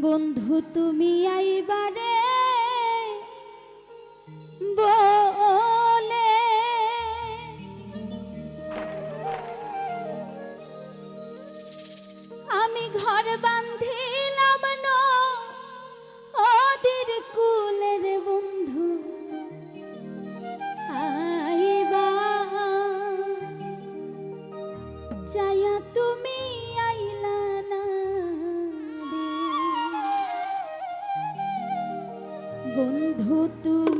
বন্ধু তুমি আইবারে। বন্ধু তুমি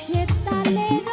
গাছের তালে